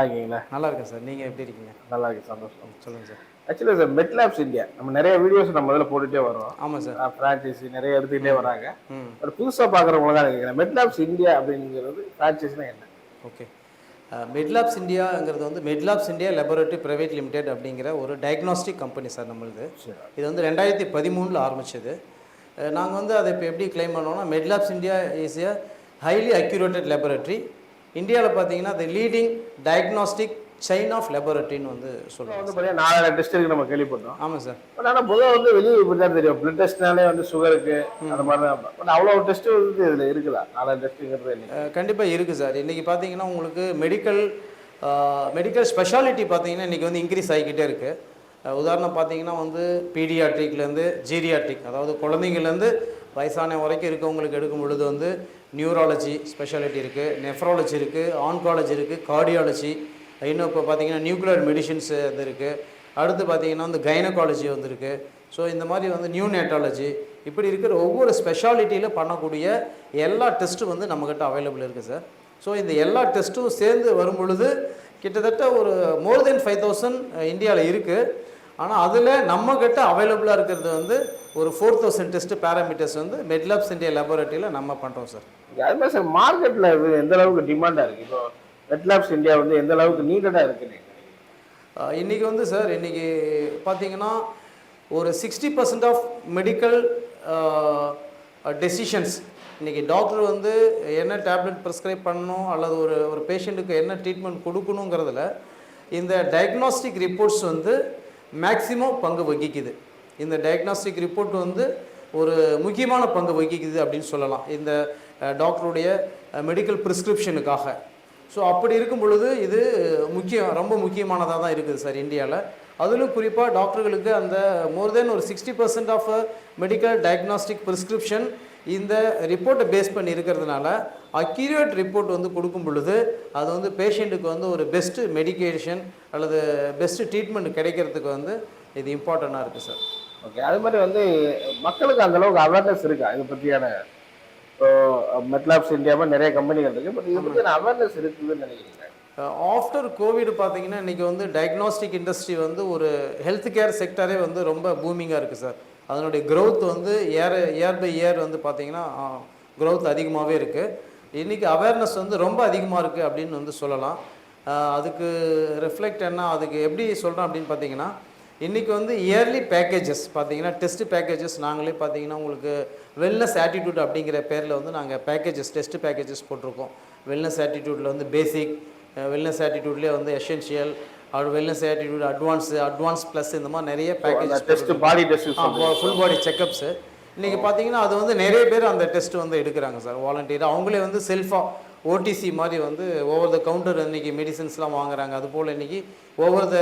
நல்லா இருக்கீங்களா நல்லா இருக்கேன் சார். நீங்கள் எப்படி இருக்கீங்க? நல்லா இருக்கு சந்தோஷம். சொல்லுங்கள் sir. Actually sir Medlabs India நம்ம நிறைய வீடியோஸ் நம்ம முதல்ல போட்டுட்டே வரோம் ஆமாம் சார். ஃப்ரான்ச்சைசி நிறைய எடுத்துக்கிட்டே வராங்க. ஒரு புதுசாக பார்க்குறவங்க தான் கேட்குறேன் மெட்லாப்ஸ் இந்தியா அப்படிங்கிறது ஃப்ரான்ச்சைஸ்னா என்ன? ஓகே. மெட்லாப்ஸ் இந்தியாங்கிறது வந்து Medlabs India laboratory private limited அப்படிங்கிற ஒரு டயக்னாஸ்டிக் கம்பெனி சார் நம்மளுது. இது வந்து ரெண்டாயிரத்தி பதிமூணில் ஆரம்பிச்சது. நாங்கள் வந்து அதை இப்போ எப்படி கிளைம் பண்ணோம்னா Medlabs India is a highly accurated laboratory இந்தியாவில் பார்த்தீங்கன்னா the leading diagnostic chain of லெபரட்டரின்னு வந்து சொல்லுவாங்க வந்து பார்த்தீங்கன்னா நாலாயிரம் டெஸ்ட் இருக்கு நம்ம கேள்விப்பட்டோம். ஆமாம் சார் பட் ஆனால் பொதுவாக வந்து வெளியே இப்படி தான் தெரியும். பிளட் டெஸ்ட்னாலே வந்து சுகருக்கு அந்த மாதிரி தான் பட் அவ்வளோ டெஸ்ட் வந்து இதில் இருக்குதா நாலாயிரம் டெஸ்ட்டுங்கிறது கண்டிப்பாக இருக்குது சார் இன்றைக்கி பார்த்தீங்கன்னா உங்களுக்கு மெடிக்கல் மெடிக்கல் ஸ்பெஷாலிட்டி பார்த்தீங்கன்னா இன்றைக்கி வந்து இன்க்ரீஸ் ஆகிக்கிட்டே இருக்குது உதாரணம் பார்த்தீங்கன்னா வந்து பீடியாட்ரிக்லேருந்து ஜீரியாட்ரிக் அதாவது குழந்தைங்கள்லேருந்து வயசான வரைக்கும் இருக்கவங்களுக்கு எடுக்கும் பொழுது வந்து நியூராலஜி ஸ்பெஷாலிட்டி இருக்குது நெஃப்ராலஜி இருக்குது ஆன்காலஜி இருக்குது கார்டியாலஜி இன்னும் இப்போ பார்த்தீங்கன்னா நியூக்ளியர் மெடிசின்ஸ் வந்து இருக்குது அடுத்து பார்த்தீங்கன்னா வந்து கைனகாலஜி வந்துருக்கு ஸோ இந்த மாதிரி வந்து நியூ நேட்டாலஜி இப்படி இருக்கிற ஒவ்வொரு ஸ்பெஷாலிட்டியில் பண்ணக்கூடிய எல்லா டெஸ்ட்டும் வந்து நம்மக்கிட்ட அவைலபிள் இருக்குது சார் ஸோ இந்த எல்லா டெஸ்ட்டும் சேர்ந்து வரும் பொழுது கிட்டத்தட்ட ஒரு மோர் தென் ஃபைவ் தௌசண்ட் இந்தியாவில் இருக்குது ஆனால் அதில் நம்மக்கிட்ட அவைலபிளாக இருக்கிறது வந்து ஒரு ஃபோர் தௌசண்ட் டெஸ்ட் பேராமீட்டர்ஸ் வந்து மெட்லாப்ஸ் இந்தியா லெபரட்டரியில் நம்ம பண்ணுறோம் சார் அது மாதிரி சார் மார்க்கெட்டில் இது எந்த அளவுக்கு டிமாண்டாக இருக்குது இப்போ மெட்லாப்ஸ் இந்தியா வந்து எந்த அளவுக்கு நீடடாக இருக்குன்னு அஹ் இன்னைக்கு வந்து சார் இன்னைக்கு பார்த்தீங்கன்னா ஒரு sixty percent of medical decisions இன்னைக்கு டாக்டர் வந்து என்ன டேப்லெட் ப்ரிஸ்கிரைப் பண்ணணும் அல்லது ஒரு ஒரு பேஷண்ட்டுக்கு என்ன ட்ரீட்மெண்ட் கொடுக்கணுங்கிறதுல இந்த டயக்னாஸ்டிக் ரிப்போர்ட்ஸ் வந்து மேக்சிமம் பங்கு வகிக்குது. இந்த டயக்னாஸ்டிக் ரிப்போர்ட் வந்து ஒரு முக்கியமான பங்கு வகிக்குது அப்படின்னு சொல்லலாம். இந்த டாக்டருடைய மெடிக்கல் ப்ரிஸ்கிரிப்ஷனுக்காக ஸோ அப்படி இருக்கும் பொழுது இது முக்கியம் ரொம்ப முக்கியமானதாக தான் இருக்குது சார் இந்தியாவில் அதிலும் குறிப்பாக டாக்டர்களுக்கு அந்த மோர் தென் ஒரு sixty percent of medical diagnostic prescription இந்த ரிப்போர்ட்டை பேஸ் பண்ணி இருக்கிறதுனால அக்யூரேட் ரிப்போர்ட் வந்து கொடுக்கும் பொழுது அது வந்து பேஷண்ட்டுக்கு வந்து ஒரு பெஸ்ட்டு மெடிகேஷன் அல்லது பெஸ்ட்டு ட்ரீட்மெண்ட் கிடைக்கிறதுக்கு வந்து இது இம்பார்ட்டண்ட்டாக இருக்குது சார் ஓகே அது மாதிரி வந்து மக்களுக்கு அந்த அளவுக்கு அவேர்னஸ் இருக்கா? இதை பற்றியான மெட்லாப்ஸ் இந்தியாவில் நிறைய கம்பெனிகள் இருக்குது பட் இதை பற்றியான அவேர்னஸ் இருக்குதுன்னு நினைக்கிறீங்க ஆஃப்டர் கோவிட் பார்த்தீங்கன்னா இன்றைக்கி வந்து டயக்னாஸ்டிக் இண்டஸ்ட்ரி வந்து ஒரு ஹெல்த் கேர் செக்டரே வந்து ரொம்ப பூமிங்காக இருக்குது சார் அதனுடைய க்ரோத் வந்து இயர் இயர் பை இயர் வந்து பார்த்திங்கன்னா க்ரோத் அதிகமாகவே இருக்குது இன்றைக்கி அவேர்னஸ் வந்து ரொம்ப அதிகமாக இருக்குது அப்படின்னு வந்து சொல்லலாம். அதுக்கு ரிஃப்ளெக்ட் என்ன அதுக்கு எப்படி சொல்கிறோம் அப்படின்னு பார்த்தீங்கன்னா இன்றைக்கி வந்து இயர்லி பேக்கேஜஸ் பார்த்தீங்கன்னா டெஸ்ட் பேக்கேஜஸ் நாங்களே பார்த்தீங்கன்னா உங்களுக்கு வெல்னஸ் ஆட்டிடியூட் அப்படிங்கிற பேரில் வந்து நாங்கள் பேக்கேஜஸ் டெஸ்ட் பேக்கேஜஸ் போட்டிருக்கோம். வெல்னஸ் ஆட்டிடியூட்டில் வந்து பேசிக் வெல்னஸ் ஆட்டிடியூட்லேயே வந்து எசென்ஷியல் அது wellness attitude advance advance plus இந்த மாதிரி நிறைய packages test body test full body checkups இன்றைக்கி பார்த்தீங்கன்னா அது வந்து நிறைய பேர் அந்த டெஸ்ட் வந்து எடுக்கிறாங்க சார் வாலண்டியராக அவங்களே வந்து செல்ஃபாக ஓடிசி மாதிரி வந்து ஓவர் த கவுண்டர் இன்றைக்கி மெடிசின்ஸ்லாம் வாங்குறாங்க. அது போல் இன்றைக்கி ஓவர் த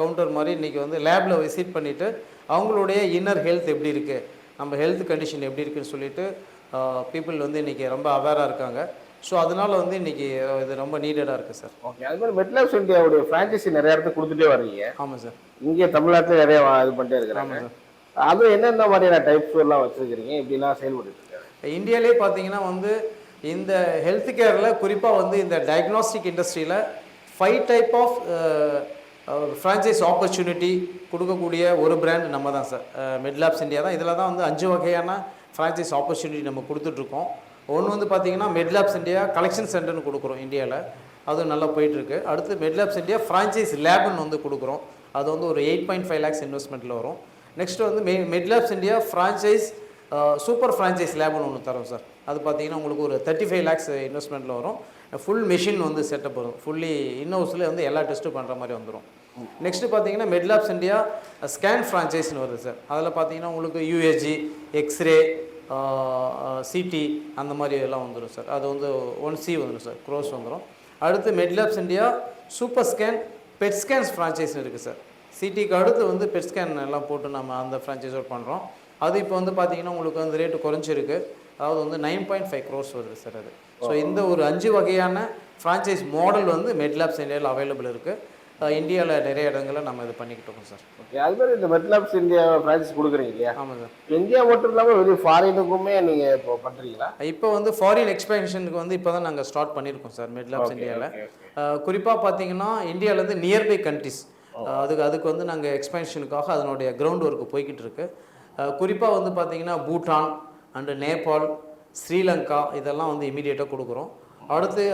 கவுண்டர் மாதிரி இன்றைக்கி வந்து லேபில் விசிட் பண்ணிவிட்டு அவங்களுடைய இன்னர் ஹெல்த் எப்படி இருக்குது நம்ம ஹெல்த் கண்டிஷன் எப்படி இருக்குன்னு சொல்லிட்டு பீப்புள் வந்து இன்றைக்கி ரொம்ப அவேராக இருக்காங்க. ஸோ அதனால் வந்து இன்றைக்கி இது ரொம்ப நீடடாக இருக்குது சார் ஓகே அது மாதிரி மெட்லாப்ஸ் இந்தியாவுடைய ஃப்ரான்ச்சைசி நிறைய இடத்துக்கு கொடுத்துட்டே வர்றீங்க. ஆமாம் சார் இங்கே தமிழ்நாட்டில் நிறைய இது பண்ணிட்டே இருக்கிறாங்க. ஆமாம் சார் அது என்னென்ன மாதிரியான டைப்ஸ் எல்லாம் வச்சிருக்கிறீங்க? இப்படிலாம் செயல்பட்டு இருக்காங்க. இந்தியாவிலே பார்த்தீங்கன்னா வந்து இந்த ஹெல்த் கேரில் குறிப்பாக வந்து இந்த டயக்னாஸ்டிக் இண்டஸ்ட்ரியில் five type of franchise opportunity கொடுக்கக்கூடிய ஒரு பிராண்ட் நம்ம தான் சார் மெட்லாப்ஸ் இந்தியா தான். இதில் தான் வந்து அஞ்சு வகையான ஃப்ரான்ச்சைஸ் ஆப்பர்ச்சுனிட்டி நம்ம கொடுத்துட்ருக்கோம் ஒன்று வந்து பார்த்தீங்கன்னா மெட்லாப்ஸ் இந்தியா கலெக்ஷன் சென்டர்னு கொடுக்குறோம் இந்தியாவில் அது நல்லா போயிட்டுருக்கு. அடுத்து மெட்லாப்ஸ் இந்தியா ஃப்ரான்ச்சைஸ் லேப்னு வந்து கொடுக்குறோம். அது வந்து ஒரு எயிட் பாயிண்ட் ஃபைவ் லேக்ஸ் இன்வெஸ்ட்மெண்ட்டில் வரும். நெக்ஸ்ட் வந்து மெ Medlabs India franchise super franchise லேப்னு ஒன்று தரோம் சார் அது பார்த்தீங்கன்னா உங்களுக்கு ஒரு தேர்ட்டி ஃபைவ் லேக்ஸ் இன்வெஸ்ட்மெண்ட்டில் வரும். ஃபுல் மெஷின் வந்து செட்டப் வரும். ஃபுல்லி இன்ஹவுஸில் வந்து எல்லா டெஸ்ட்டும் பண்ணுற மாதிரி வந்துடும் நெக்ஸ்ட்டு பார்த்தீங்கன்னா மெட்லாப்ஸ் இந்தியா ஸ்கேன் ஃப்ரான்ச்சைஸ்னு வருது சார் அதில் பார்த்தீங்கன்னா உங்களுக்கு யூஏஜி எக்ஸ்ரே சிடி அந்த மாதிரி எல்லாம் வந்துடும் சார். அது வந்து ஒன் சி வந்துடும் சார். க்ரோஸ் வந்துடும் அடுத்து Medlabs India super scan PET scans ஃப்ரான்ச்சைஸ்னு இருக்குது சார். சிடிக்கு அடுத்து வந்து பெட் ஸ்கேன் எல்லாம் போட்டு நம்ம அந்த ஃப்ரான்ச்சைஸோட பண்ணுறோம் அது இப்போ வந்து பார்த்தீங்கன்னா உங்களுக்கு வந்து ரேட்டு குறைஞ்சிருக்கு. அதாவது வந்து நைன் பாயிண்ட் ஃபைவ் க்ரோஸ் வருது சார் அது. ஸோ இந்த ஒரு அஞ்சு வகையான ஃப்ரான்ச்சைஸ் மாடல் வந்து மெட்லாப்ஸ் இந்தியாவில் அவைலபிள் இருக்குது இந்தியாவில் நிறைய இடங்களில் நம்ம இது பண்ணிக்கிட்டு இருக்கோம் சார். ஓகே அது மாதிரி இந்த மெட்லாப்ஸ் இந்தியா ஃப்ரான்ச்சைஸ் கொடுக்குறீங்க இல்லையா? ஆமாம் சார். இந்தியா மட்டும் இல்லாமல் வெளியே ஃபாரினுக்குமே நீங்கள் இப்போ பண்ணுறீங்களா இப்போ வந்து ஃபாரின் எக்ஸ்பென்ஷனுக்கு வந்து இப்போ தான் நாங்கள் ஸ்டார்ட் பண்ணியிருக்கோம் சார் மிட்லாப்ஸ் இந்தியாவில் குறிப்பாக பார்த்தீங்கன்னா இந்தியாவிலேருந்து நியர்பை கண்ட்ரிஸ் அதுக்கு அதுக்கு வந்து நாங்கள் எக்ஸ்பென்ஷனுக்காக அதனுடைய கிரவுண்ட் ஒர்க்கு போய்கிட்டு இருக்கு குறிப்பாக வந்து பார்த்தீங்கன்னா பூட்டான் அண்டு நேபாள் ஸ்ரீலங்கா இதெல்லாம் வந்து இமீடியட்டாக கொடுக்குறோம். அடுத்து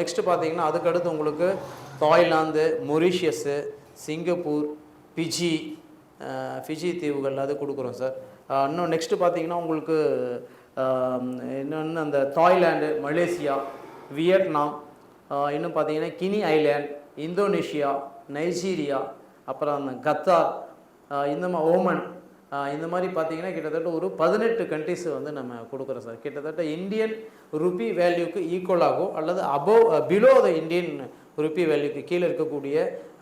நெக்ஸ்ட்டு பார்த்தீங்கன்னா அதுக்கடுத்து உங்களுக்கு Thailand Mauritius Singapore Fiji Fiji தீவுகள் அது கொடுக்குறோம் சார். இன்னும் நெக்ஸ்ட்டு பார்த்தீங்கன்னா உங்களுக்கு இன்னொன்று அந்த தாய்லாண்டு மலேசியா வியட்நாம் இன்னும் பார்த்தீங்கன்னா கினி ஐலேண்ட் இந்தோனேஷியா நைஜீரியா அப்புறம் அந்த கத்தார் இந்த மா ஓமன் இந்த மாதிரி பார்த்தீங்கன்னா கிட்டத்தட்ட ஒரு பதினெட்டு கண்ட்ரிஸ் வந்து நம்ம கொடுக்குறோம் சார். கிட்டத்தட்ட இந்தியன் ருபி வேல்யூக்கு ஈக்குவலாகும் அல்லது above below the Indian rupee வேல்யூக்கு கீழே இருக்கக்கூடிய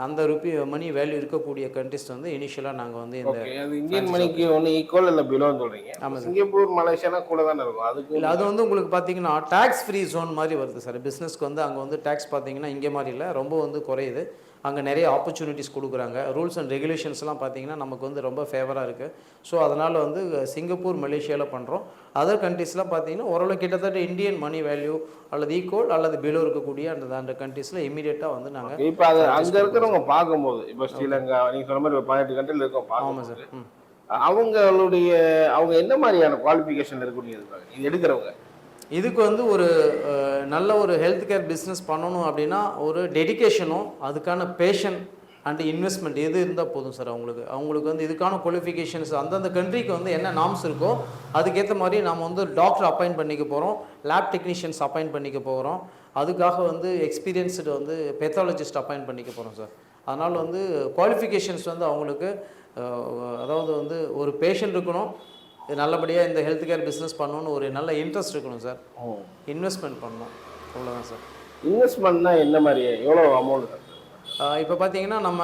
அந்த ருபி மணி வேல்யூ இருக்கக்கூடிய கண்ட்ரிஸ் வந்து இனிஷியலாக நாங்கள் வந்து இந்த இந்தியன் மணிக்கு ஒன்று ஈக்குவல் இல்லை பிலோன்னு சொல்கிறீங்க சிங்கப்பூர் மலேசியானா கூட தானே இருக்கும். அதுக்கு இல்லை அது வந்து உங்களுக்கு பார்த்தீங்கன்னா டேக்ஸ் ஃப்ரீ ஜோன் மாதிரி வருது சார். பிஸ்னஸ்க்கு வந்து அங்கே வந்து டேக்ஸ் பார்த்தீங்கன்னா இங்கே மாதிரி இல்லை ரொம்ப வந்து குறையுது. அங்கே நிறைய ஆப்பர்ச்சுனிட்டிஸ் கொடுக்குறாங்க. ரூல்ஸ் அண்ட் ரெகுலேஷன்ஸ்லாம் பார்த்தீங்கன்னா நமக்கு வந்து ரொம்ப ஃபேவராக இருக்குது ஸோ அதனால் வந்து சிங்கப்பூர் மலேசியாவில் பண்ணுறோம் அதர் கண்ட்ரீஸ்லாம் பார்த்தீங்கன்னா ஓரளவு கிட்டத்தட்ட இந்தியன் மணி வேல்யூ அல்லது ஈக்குவல் அல்லது பிலோ இருக்கக்கூடிய அந்த அந்த கண்ட்ரீஸில் இமீடியட்டாக வந்து நாங்கள் இப்போ அது அங்கே இருக்கிறவங்க பார்க்கும்போது இப்போ ஸ்ரீலங்கா நீங்கள் சொன்ன மாதிரி பதினெட்டு கண்ட்ரியில் இருக்கோம் ஆமாம் சார். அவங்களுடைய அவங்க என்ன மாதிரியான குவாலிஃபிகேஷன் இருக்கக்கூடியது இருக்காங்க இது எடுக்கிறவங்க. இதுக்கு வந்து ஒரு நல்ல ஒரு ஹெல்த் கேர் பிஸ்னஸ் பண்ணணும் அப்படின்னா ஒரு டெடிகேஷனும் அதுக்கான பேஷன் அண்ட் இன்வெஸ்ட்மெண்ட் எது இருந்தால் போதும் சார் அவங்களுக்கு? அவங்களுக்கு வந்து இதுக்கான குவாலிஃபிகேஷன்ஸ் அந்தந்த கண்ட்ரிக்கு வந்து என்ன நாம்ஸ் இருக்கோ அதுக்கேற்ற மாதிரி நம்ம வந்து டாக்டர் அப்பாயிண்ட் பண்ணிக்க போகிறோம் லேப் டெக்னீஷியன்ஸ் அப்பாயிண்ட் பண்ணிக்க போகிறோம் அதுக்காக வந்து எக்ஸ்பீரியன்ஸ்டு வந்து பெத்தாலஜிஸ்ட் அப்பாயிண்ட் பண்ணிக்க போகிறோம் சார் அதனால் வந்து குவாலிஃபிகேஷன்ஸ் வந்து அவங்களுக்கு அதாவது வந்து ஒரு பேஷண்ட் இருக்கணும் நல்லபடியாக இந்த ஹெல்த் கேர் பிஸ்னஸ் பண்ணணும்னு ஒரு நல்ல இன்ட்ரெஸ்ட் இருக்கணும் சார் இன்வெஸ்ட்மெண்ட் பண்ணணும். அவ்வளோதான் சார் இன்வெஸ்ட்மெண்ட்னா என்ன மாதிரி? எவ்வளோ அமௌண்ட் இப்போ பார்த்தீங்கன்னா நம்ம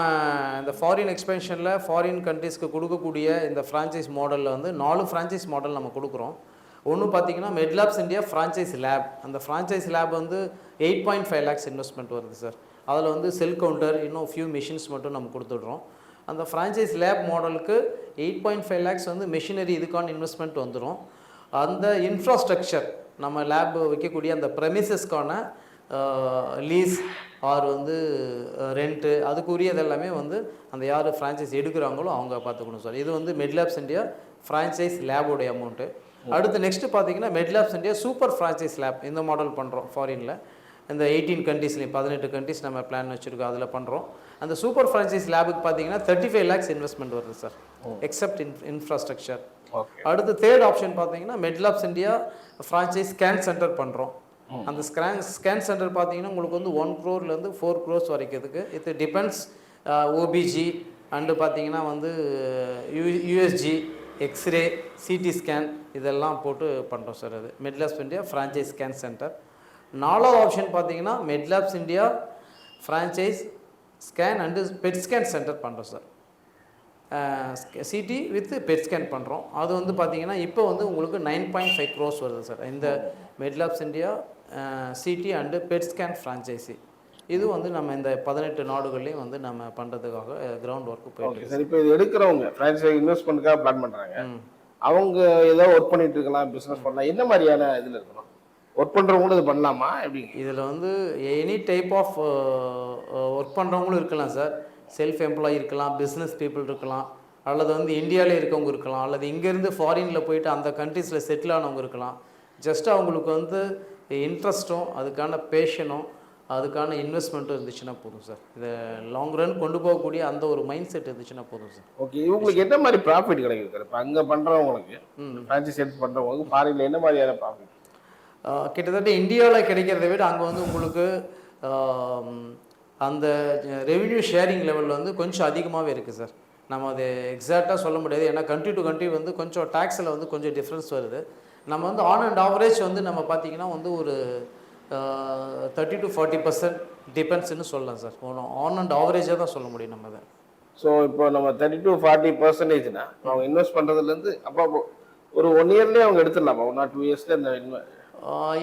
இந்த ஃபாரின் எக்ஸ்பென்ஷனில் ஃபாரின் கண்ட்ரீஸ்க்கு கொடுக்கக்கூடிய இந்த ஃப்ரான்ச்சைஸ் மாடலில் வந்து நாலு ஃப்ரான்ச்சைஸ் மாடல் நம்ம கொடுக்குறோம். ஒன்று பார்த்தீங்கன்னா மெட்லாப்ஸ் இந்தியா ஃப்ரான்ச்சைஸ் லேப் அந்த ஃப்ரான்ச்சைஸ் லேப் வந்து eight point five lakhs investment வருது சார் அதில் வந்து செல் கவுண்டர் இன்னும் ஃபியூ மிஷின்ஸ் மட்டும் நம்ம கொடுத்துட்றோம். அந்த ஃப்ரான்ச்சைஸ் லேப் மாடலுக்கு எயிட் பாயிண்ட் ஃபைவ் லேக்ஸ் வந்து மிஷினரி இதுக்கான இன்வெஸ்ட்மெண்ட் வந்துடும் அந்த இன்ஃப்ராஸ்ட்ரக்சர் நம்ம லேப் வைக்கக்கூடிய அந்த ப்ரெமிசஸ்க்கான லீஸ் ஆர் வந்து ரெண்ட்டு அதுக்குரியது எல்லாமே வந்து அந்த யார் ஃப்ரான்ச்சைஸ் எடுக்கிறாங்களோ அவங்க பார்த்துக்கணும் சார். இது வந்து மெட்லாப்ஸ் இந்தியா ஃப்ரான்ச்சைஸ் லேபோடைய அமௌண்ட்டு அடுத்து நெக்ஸ்ட்டு பார்த்தீங்கன்னா Medlabs India super franchise lab இந்த மாடல் பண்ணுறோம் ஃபாரினில் இந்த எயிட்டீன் கண்ட்ரீஸ்லையும் பதினெட்டு கண்ட்ரீஸ் நம்ம பிளான் வச்சுருக்கோம் அதில் பண்ணுறோம் அந்த சூப்பர் ஃப்ரான்ச்சைஸ் லேபுக்கு பார்த்தீங்கன்னா தேர்ட்டி ஃபைவ் லேக்ஸ் இன்வெஸ்ட்மெண்ட் வருது சார். எக்ஸப்ட் இன் இன்ஃப்ராஸ்ட்ரக்சர் அடுத்து தேர்ட் ஆப்ஷன் பார்த்தீங்கன்னா Medlabs India franchise scan centre பண்ணுறோம் அந்த ஸ்கேன் ஸ்கேன் சென்டர் பார்த்தீங்கன்னா உங்களுக்கு வந்து ஒன் க்ரோர்லேருந்து ஃபோர் க்ரோர்ஸ் வரைக்கும் இருக்கு இது டிபெண்ட்ஸ் ஓபிஜி அண்டு பார்த்தீங்கன்னா வந்து U USG X ray CT scan இதெல்லாம் போட்டு பண்ணுறோம் சார் அது. Medlabs India franchise scan centre நாலாவது ஆப்ஷன் பார்த்தீங்கன்னா Medlabs India franchise scan and PET scan centre பண்ணுறோம் sir CT with PET scan பண்ணுறோம் அது வந்து பார்த்தீங்கன்னா இப்போ வந்து உங்களுக்கு நைன் பாயிண்ட் ஃபைவ் க்ரோஸ் வருது சார் இந்த Medlabs India CT and PET scan franchisee இது வந்து நம்ம இந்த பதினெட்டு நாடுகள்லையும் வந்து நம்ம பண்ணுறதுக்காக கிரவுண்ட் ஒர்க்கு போயிட்டு சார் இப்போ இது எடுக்கிறவங்க ஃப்ரான்ச்சைஸ் இன்வெஸ்ட்மெண்ட்டுக்காக பிளான் பண்ணுறாங்க. அவங்க ஏதோ ஒர்க் பண்ணிட்டு இருக்கலாம் பிஸ்னஸ் பண்ணலாம். என்ன மாதிரியான இதில் இருக்கணும்? ஒர்க் பண்ணுறவங்களும் இது பண்ணலாமா? எப்படிங்க இதில் வந்து எனி டைப் ஆஃப் ஒர்க் பண்ணுறவங்களும் இருக்கலாம் சார் செல்ஃப் எம்ப்ளாயி இருக்கலாம் பிஸ்னஸ் பீப்புள் இருக்கலாம் அல்லது வந்து இந்தியாவிலே இருக்கவங்க இருக்கலாம் அல்லது இங்கேருந்து ஃபாரினில் போயிட்டு அந்த கண்ட்ரீஸில் செட்டில் ஆனவங்க இருக்கலாம். ஜஸ்ட் அவங்களுக்கு வந்து இன்ட்ரெஸ்ட்டும் அதுக்கான பேஷனும் அதுக்கான இன்வெஸ்ட்மெண்ட்டும் இருந்துச்சுன்னா போதும் சார். இதை லாங் ரன் கொண்டு போகக்கூடிய அந்த ஒரு மைண்ட் செட் இருந்துச்சுன்னா போதும் சார். ஓகே இவங்களுக்கு என்ன மாதிரி ப்ராஃபிட் கிடைக்குது சார்? இப்போ அங்கே பண்ணுறவங்களுக்கு ஃப்ரான்ச்சைஸ் எடுத்து பண்ணுறவங்களுக்கு ஃபாரினில் என்ன மாதிரியான ப்ராஃபிட் கிட்டத்தட்ட இந்தியாவில் கிடைக்கிறத விட அங்கே வந்து உங்களுக்கு அந்த ரெவென்யூ ஷேரிங் லெவல் வந்து கொஞ்சம் அதிகமாகவே இருக்குது சார். நம்ம அது எக்ஸாக்டாக சொல்ல முடியாது. ஏன்னா கண்ட்ரி டு கண்ட்ரி வந்து கொஞ்சம் டேக்ஸில் வந்து கொஞ்சம் டிஃப்ரென்ஸ் வருது. நம்ம வந்து ஆன் அண்ட் ஆவரேஜ் வந்து நம்ம பார்த்தீங்கன்னா வந்து ஒரு தேர்ட்டி டு ஃபார்ட்டி பர்சன்ட் டிபெண்ட்ஸ்னு சொல்லலாம் சார். ஆன் அண்ட் ஆவரேஜாக தான் சொல்ல முடியும் நம்ம அதை ஸோ இப்போ நம்ம தேர்ட்டி டு ஃபார்ட்டி பர்சன்டேஜ்னா அவங்க இன்வெஸ்ட் பண்ணுறதுலேருந்து அப்போ ஒரு ஒன் இயர்லேயே அவங்க எடுத்துடலாமா? ஒன் ஆர் டூ இயர்ஸில் இந்த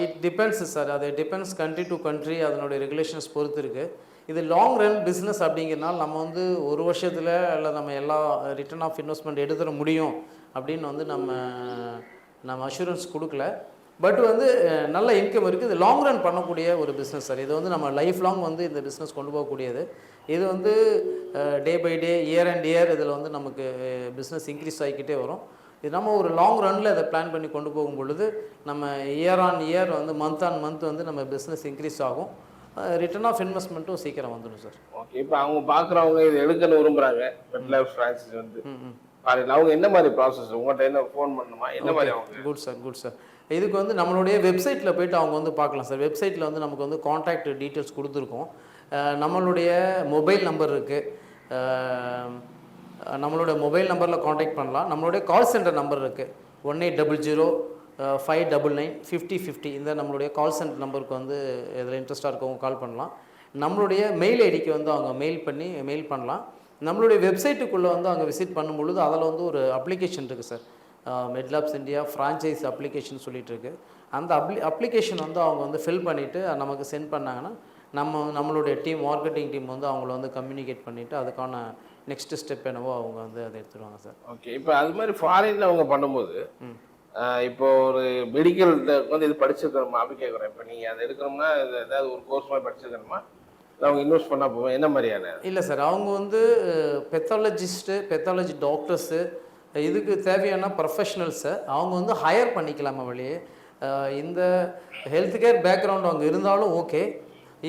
இட் டிபெண்ட்ஸ் சார். அது டிபெண்ட்ஸ் கண்ட்ரி டு கண்ட்ரி அதனுடைய ரெகுலேஷன்ஸ் பொறுத்து இருக்குது இது லாங் ரன் பிஸ்னஸ் அப்படிங்கிறனால நம்ம வந்து ஒரு வருஷத்தில் இல்லை நம்ம எல்லா ரிட்டர்ன் ஆஃப் இன்வெஸ்ட்மெண்ட் எடுத்துட முடியும் அப்படின்னு வந்து நம்ம நம்ம அஷூரன்ஸ் கொடுக்கல. பட் வந்து நல்ல இன்கம் இருக்குது இது லாங் ரன் பண்ணக்கூடிய ஒரு பிஸ்னஸ் சார் இது வந்து நம்ம லைஃப் லாங் வந்து இந்த பிஸ்னஸ் கொண்டு போகக்கூடியது. இது வந்து day by day year and year இதில் வந்து நமக்கு பிஸ்னஸ் இன்க்ரீஸ் ஆகிக்கிட்டே வரும். இது நம்ம ஒரு லாங் ரனில் இதை பிளான் பண்ணி கொண்டு போகும் பொழுது நம்ம இயர் ஆன் இயர் வந்து மந்த் ஆன் மந்த் வந்து நம்ம பிஸ்னஸ் இன்க்ரீஸ் ஆகும். ரிட்டர்ன் ஆஃப் இன்வெஸ்ட்மெண்ட்டும் சீக்கிரம் வந்துடும் சார் ஓகே இப்போ அவங்க பார்க்குறவங்க இது எடுக்கணும்னு ஃப்ரான்சிஸ் வந்து. ம் ம் பாருங்க அவங்க என்ன மாதிரி ப்ராசஸ் உங்கள்கிட்ட என்ன ஃபோன் பண்ணணுமா என்ன மாதிரி அவங்க? குட் சார் குட் சார் இதுக்கு வந்து நம்மளுடைய வெப்சைட்டில் போயிட்டு அவங்க வந்து பார்க்கலாம் சார் வெப்சைட்டில் வந்து நமக்கு வந்து காண்டாக்ட் டீட்டெயில்ஸ் கொடுத்துருக்கோம். நம்மளுடைய மொபைல் நம்பர் இருக்குது நம்மளோட மொபைல் நம்பரில் காண்டாக்ட் பண்ணலாம். நம்மளுடைய கால் சென்டர் நம்பர் இருக்குது one eight double zero five double nine fifty fifty இந்த நம்மளுடைய கால் சென்டர் நம்பருக்கு வந்து இதில் இன்ட்ரெஸ்ட்டாக இருக்கவங்க கால் பண்ணலாம். நம்மளுடைய மெயில் ஐடிக்கு வந்து அவங்க மெயில் பண்ணி மெயில் பண்ணலாம். நம்மளுடைய வெப்சைட்டுக்குள்ளே வந்து அவங்க விசிட் பண்ணும் பொழுது அதில் வந்து ஒரு அப்ளிகேஷன் இருக்குது sir Medlabs India franchise application சொல்லிட்டு இருக்கு அந்த அப்ளி அப்ளிகேஷன் வந்து அவங்க வந்து ஃபில் பண்ணிவிட்டு நமக்கு சென்ட் பண்ணாங்கன்னா நம்ம நம்மளுடைய டீம் மார்க்கெட்டிங் டீம் வந்து அவங்கள வந்து கம்யூனிகேட் பண்ணிவிட்டு அதுக்கான நெக்ஸ்ட் ஸ்டெப் என்னவோ அவங்க வந்து அதை எடுத்துருவாங்க சார் ஓகே இப்போ அது மாதிரி ஃபாரின்ல அவங்க பண்ணும்போது இப்போ ஒரு மெடிக்கல் வந்து இது படிச்சிருக்கணுமா? அப்படி கேட்குறேன் இப்போ நீங்கள் அதை எடுக்கணும்னா இது ஏதாவது ஒரு கோர்ஸ் மாதிரி படிச்சிருக்கணுமா? அவங்க இன்வெஸ்ட் பண்ணால் போவோம் என்ன மாதிரியான? இல்லை சார் அவங்க வந்து பெத்தாலஜிஸ்ட்டு பெத்தாலஜி டாக்டர்ஸு இதுக்கு தேவையான ப்ரொஃபஷனல்ஸை அவங்க வந்து ஹையர் பண்ணிக்கலாமா வழியே. இந்த ஹெல்த் கேர் பேக்ரவுண்ட் அவங்க இருந்தாலும் ஓகே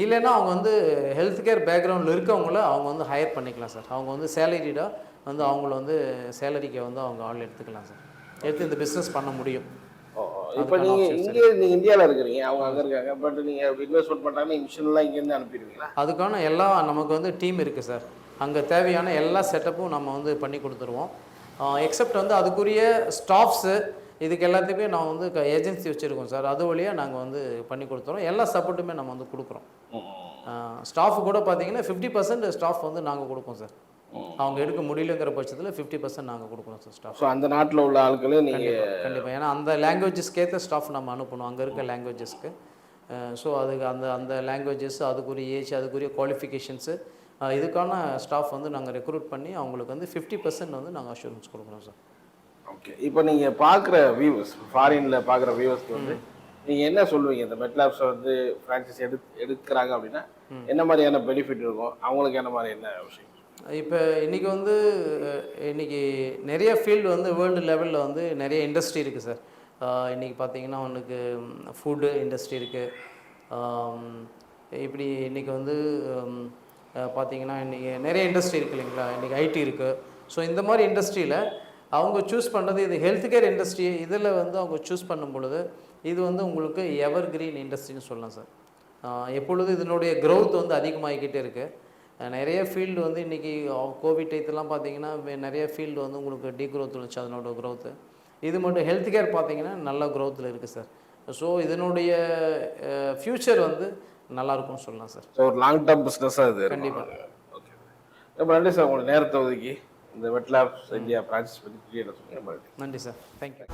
இல்லைன்னா அவங்க வந்து ஹெல்த் கேர் பேக்ரவுண்டில் இருக்கவங்கள அவங்க வந்து ஹையர் பண்ணிக்கலாம் சார். அவங்க வந்து சேலரிடாக வந்து அவங்கள வந்து சேலரிக்கு வந்து அவங்க ஆள் எடுத்துக்கலாம் சார். எடுத்து இந்த பிஸ்னஸ் பண்ண முடியும். இப்போ நீங்கள் இங்கே நீங்கள் இந்தியாவில் இருக்கிறீங்க அவங்க அங்கே இருக்காங்க. பட் நீங்கள் இன்வெஸ்ட்மெண்ட் பண்ணுறாங்கன்னா மிஷின்லாம் இங்கேருந்து அனுப்பிடுவீங்களா? அதுக்கான எல்லா நமக்கு வந்து டீம் இருக்குது சார். அங்கே தேவையான எல்லா செட்டப்பும் நம்ம வந்து பண்ணி கொடுத்துருவோம். எக்ஸப்ட் வந்து அதுக்குரிய ஸ்டாஃப்ஸு இதுக்கு எல்லாத்தையுமே நான் வந்து ஏஜென்சி வச்சுருக்கோம் சார். அது வழியாக நாங்கள் வந்து பண்ணி கொடுத்துறோம். எல்லா சப்போர்ட்டுமே நம்ம வந்து கொடுக்குறோம். ஸ்டாஃப் கூட பார்த்தீங்கன்னா ஃபிஃப்டி பர்சன்ட் ஸ்டாஃப் வந்து நாங்கள் கொடுப்போம் சார். அவங்க எடுக்க முடியலங்கிற பட்சத்தில் ஃபிஃப்டி பர்சன்ட் நாங்கள் கொடுக்குறோம் சார் ஸ்டாஃப் ஸோ அந்த நாட்டில் உள்ள ஆட்களும் நீங்கள் கண்டிப்பாக ஏன்னா அந்த லாங்குவேஜஸ்க்கு ஏற்ற ஸ்டாஃப் நம்ம அனுப்பணும். அங்கே இருக்க லாங்குவேஜஸ்க்கு ஸோ அதுக்கு அந்த அந்த லாங்குவேஜஸ் அதுக்குரிய ஏஜ் அதுக்குரிய குவாலிஃபிகேஷன்ஸு இதுக்கான ஸ்டாஃப் வந்து நாங்கள் ரெக்ரூட் பண்ணி அவங்களுக்கு வந்து ஃபிஃப்டி பர்சன்ட் வந்து நாங்கள் அஷூரன்ஸ் கொடுக்குறோம் சார் ஓகே இப்போ நீங்கள் பார்க்குற வியூவர்ஸ் ஃபாரினில் பார்க்குற வியூவர்ஸ்க்கு வந்து நீங்கள் என்ன சொல்லுவீங்க? இந்த மெட்லாப்ஸை வந்து ஃப்ரான்ச்சைஸ் எடு எடுக்கிறாங்க அப்படின்னா என்ன மாதிரியான பெனிஃபிட் இருக்கும்? அவங்களுக்கு என்ன மாதிரி என்ன விஷயம்? இப்போ இன்றைக்கி வந்து இன்றைக்கி இன்னைக்கு நிறைய ஃபீல்டு வந்து வேர்ல்டு லெவலில் வந்து நிறைய இண்டஸ்ட்ரி இருக்குது சார். இன்றைக்கி பார்த்தீங்கன்னா உனக்கு ஃபுட்டு இண்டஸ்ட்ரி இருக்குது இப்படி இன்றைக்கி வந்து பார்த்திங்கன்னா பார்த்தீங்கன்னா இன்றைக்கி நிறைய இண்டஸ்ட்ரி இருக்குது இல்லைங்களா? இன்றைக்கி ஐடி இருக்குது ஸோ இந்த மாதிரி இண்டஸ்ட்ரியில் அவங்க சூஸ் பண்ணுறது இது ஹெல்த் கேர் இண்டஸ்ட்ரி இதில் வந்து அவங்க சூஸ் பண்ணும் பொழுது இது வந்து உங்களுக்கு எவர் கிரீன் இண்டஸ்ட்ரின்னு சொல்லலாம் சார். எப்பொழுது இதனுடைய க்ரோத் வந்து அதிகமாகிக்கிட்டே இருக்குது நிறைய ஃபீல்டு வந்து இன்றைக்கி கோவிட் டயத்துலாம் பார்த்தீங்கன்னா நிறைய ஃபீல்டு வந்து உங்களுக்கு டீ க்ரோத் இருந்துச்சு அதனோட க்ரோத்து இது மட்டும் ஹெல்த் கேர் பார்த்தீங்கன்னா நல்ல க்ரோத்தில் இருக்குது சார் ஸோ இதனுடைய ஃப்யூச்சர் வந்து நல்லாயிருக்கும்னு சொல்லலாம் சார் ஸோ ஒரு லாங் டேர்ம் பிஸ்னஸாக இது கண்டிப்பாக ஓகே ரொம்ப நன்றி சார் உங்களுக்கு நேரத்தை ஒதுக்கி இந்த வெட்லாப் இந்தியா பிரான்சஸ் பற்றி நன்றி. Sir thank you